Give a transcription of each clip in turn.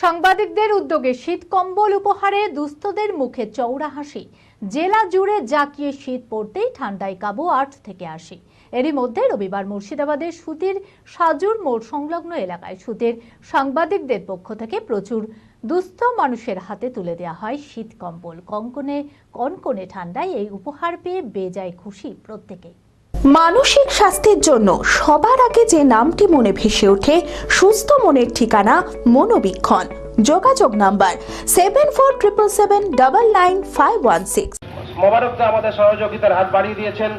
সাংবাদিকদের উদ্যোগে শীত কম্বল উপহারে দুস্থদের মুখে চৌড়া হাসি। জেলা জুড়ে জাকিয়ে শীত পড়তেই ঠান্ডায় কাবু আট থেকে আসি। এরই মধ্যে রবিবার মুর্শিদাবাদের সুতির সাজুর মোড় সংলগ্ন এলাকায় সুতির সাংবাদিকদের পক্ষ থেকে প্রচুর দুস্থ মানুষের হাতে তুলে দেওয়া হয় শীত কম্বল। কঙ্কনে, কনকনে ঠান্ডায় এই উপহার পেয়ে বেজায় খুশি প্রত্যেকেই। মানসিক স্বাস্থ্যের জন্য সবার আগে যে নামটি মনে ভেসে ওঠে, সুস্থ মনের ঠিকানা মনোবীক্ষণ। যোগাযোগ number seven four triple seven double nine five one six মোবারকদা আমাদের সহযোগিতার হাত বাড়িয়ে দিয়েছেন।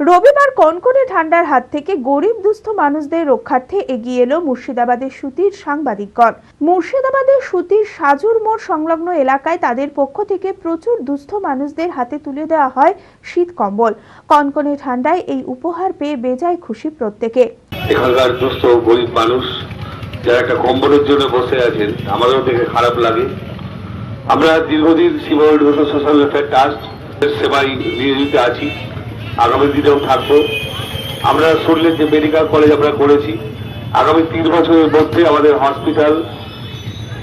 রবিবার কনকনে ঠান্ডার হাত থেকে গরিব দুস্থ মানুষদের রক্ষার্থে এগিয়ে এলো মুর্শিদাবাদের সুতির সাংবাদিকগণ। মুর্শিদাবাদের সুতির সাজুর মোড় সংলগ্ন এলাকায় তাদের পক্ষ থেকে প্রচুর দুস্থ মানুষদের হাতে তুলে দেওয়া হয় শীত কম্বল। কনকনে ঠান্ডায় এই উপহার পেয়ে বেজায় খুশি প্রত্যেকে। এখানকার দুস্থ গরিব মানুষ যারা একটা কম্বলের জন্য বসে আছেন আমাদেরও দেখে খারাপ লাগে। আমরা দীর্ঘদিন সীমাবদ্ধ সোশ্যাল ওয়েলফেয়ার ট্রাস্ট সেবায় নিয়োজিত আছি। আগামী দিনেও থাকব। আমরা শুনলেন যে মেডিকেল কলেজ আমরা করেছি, আগামী তিন বছরের মধ্যে আমাদের হসপিটাল,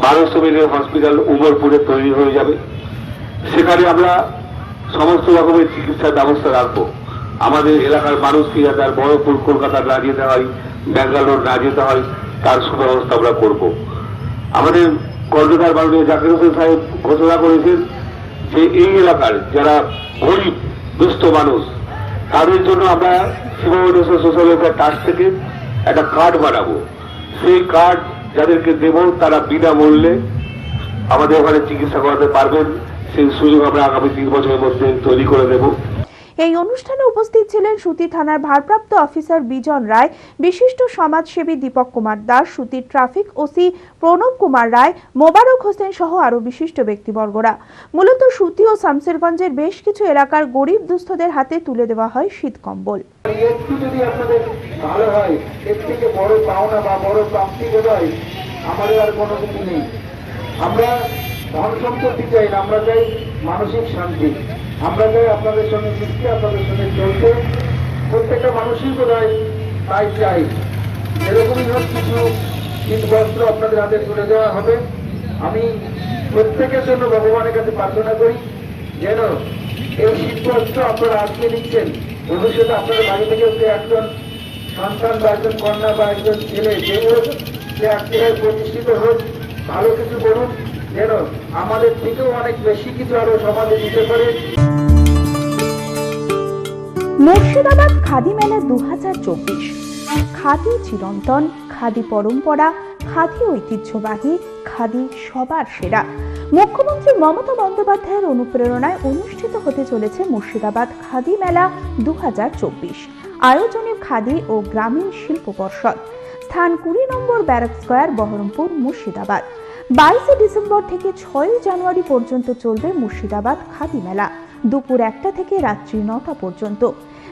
বারোশো বেডের হসপিটাল উমরপুরে তৈরি হয়ে যাবে। সেখানে আমরা সমস্ত রকমের চিকিৎসার ব্যবস্থা রাখব। আমাদের এলাকার মানুষকে যাতে আর বড়পুর কলকাতা না যেতে হয়, ব্যাঙ্গালোর না যেতে হয়, তার সুব্যবস্থা আমরা করব। আমাদের কর্ণধার মাননীয় জাকির হোসেন সাহেব ঘোষণা করেছেন যে এই এলাকার যারা গরিব, দুস্থ মানুষ তাদের জন্য আমরা সীমাবদ্ধ সোশ্যাল ওয়েলফেয়ার ট্রাস্ট থেকে একটা কার্ড বানাবো। সেই কার্ড যাদেরকে দেব, তারা বিনামূল্যে আমাদের ওখানে চিকিৎসা করাতে পারবেন। সেই সুযোগ আমরা আগামী তিন বছরের মধ্যে তৈরি করে দেবো। এই অনুষ্ঠানে উপস্থিত ছিলেন সুতি থানার ভারপ্রাপ্ত অফিসার বিজন রায়, বিশিষ্ট সমাজসেবী দীপক কুমার দাস সুতির ট্রাফিক ওসি প্রণব কুমার রায়, মোবারক হোসেন সহ আরও বিশিষ্ট ব্যক্তিবর্গরা। মূলত সুতি ও শামসেরগঞ্জের বেশ কিছু এলাকার গরিব দুস্থদের হাতে তুলে দেওয়া হয় শীত কম্বল। একটু যদি আপনাদের ভালো হয়, এর থেকে বড় পাওনা বা বড় প্রাপ্তি হয়, আমাদের আর কোনো কিছু নেই। আমরা ধন সম্পত্তি চাই না, আমরা চাই মানসিক শান্তি। আমরা চাই আপনাদের সঙ্গে মিশতে আপনাদের সঙ্গে চলতে, প্রত্যেকটা মানুষই বোধ তাই চাই। এরকমই হোক কিছু শীত বস্ত্র আপনাদের হাতে তুলে দেওয়া হবে। আমি প্রত্যেকের জন্য ভগবানের কাছে প্রার্থনা করি যেন এই শীতবস্ত্র আপনারা আজকে নিচ্ছেন, ভবিষ্যতে আপনাদের বাড়ি থেকে একজন সন্তান বা একজন কন্যা বা একজন ছেলে, যে হোক সে জায়গায় প্রতিষ্ঠিত হোক, ভালো কিছু করুন, যেন আমাদের থেকেও অনেক বেশি কিছু আরও সমাজে দিতে পারে। মুর্শিদাবাদ খাদি মেলা দু হাজার চব্বিশ। খাদি চিরন্তন, খাদি পরম্পরা, খাদি ঐতিহ্যবাহী, খাদি সবার সেরা। মুখ্যমন্ত্রী মমতা বন্দ্যোপাধ্যায়ের অনুপ্রেরণায় অনুষ্ঠিত হতে চলেছে মুর্শিদাবাদ খাদি মেলা দু হাজার চব্বিশ। আয়োজনে খাদি ও গ্রামীণ শিল্প পর্ষদ। স্থান কুড়ি নম্বর ব্যারাক স্কোয়ার, বহরমপুর, মুর্শিদাবাদ। বাইশে ডিসেম্বর থেকে ছয়ই জানুয়ারি পর্যন্ত চলবে মুর্শিদাবাদ খাদি মেলা। দুপুর একটা থেকে রাত্রি নটা পর্যন্ত।